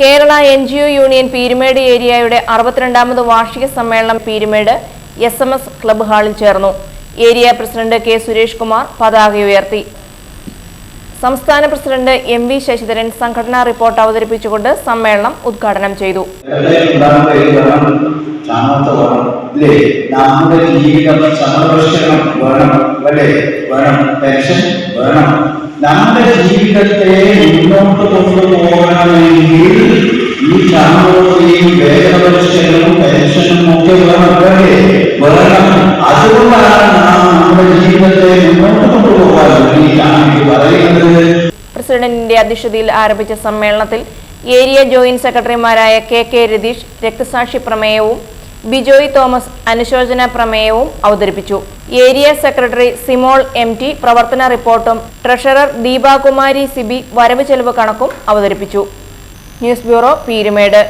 Kerala N G O union Peermade ഏരിയയുടെ അറുപത്തിരണ്ടാമത് വാർഷിക സമ്മേളനം Peermade S M S club ഹാളിൽ ചേർന്നു. Area president K Suresh Kumar പതാക ഉയർത്തി. സംസ്ഥാന പ്രസിഡന്റ് എം വി ശശിധരൻ സംഘടനാ റിപ്പോർട്ട് അവതരിപ്പിച്ചുകൊണ്ട് സമ്മേളനം ഉദ്ഘാടനം ചെയ്തു. ജീവിതം ഈ പ്രസിഡന്റിന്റെ അധ്യക്ഷതയിൽ ആരംഭിച്ച സമ്മേളനത്തിൽ ഏരിയ ജോയിന്റ് സെക്രട്ടറിമാരായ കെ കെ രതീഷ് രക്തസാക്ഷി പ്രമേയവും ബിജോയ് തോമസ് അനുശോചന പ്രമേയവും അവതരിപ്പിച്ചു. Area secretary Simol M T പ്രവർത്തന റിപ്പോർട്ടും ട്രഷറർ ദീപാകുമാരി സിബി വരവ് ചെലവ് കണക്കും അവതരിപ്പിച്ചു. News bureau Peermade.